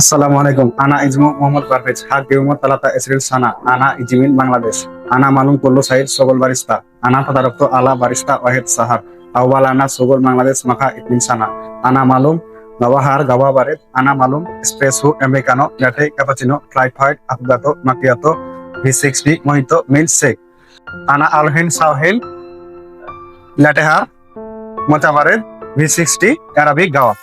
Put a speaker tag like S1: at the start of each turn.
S1: আসসালামু আলাইকুম। আনা ইজমু মোহাম্মদ পারভেজ হাক বেউমত তালাতা, এসরিল, সানা, আনা ইজমিন, বাংলাদেশ। আনা মালুম কুল্লু সাইদ সগল বারিস্তা। আনা তাদারপ্ত আলা বারিস্তা, ওয়াহেদ সাহার। আউয়াল আনা সগল বাংলাদেশ, মাখা ইবনিন সানা। আনা মালুম নবাহার গাওয়া বারেদ আনা মালুম espresso americano latte, cappuccino flight affogato macchiato V six D mojito milk shake আনা আলহিন সাহেল ল্যাটেহার মোতাবারেদ ভি সিক্সটি অ্যারাবিক, গাওয়া।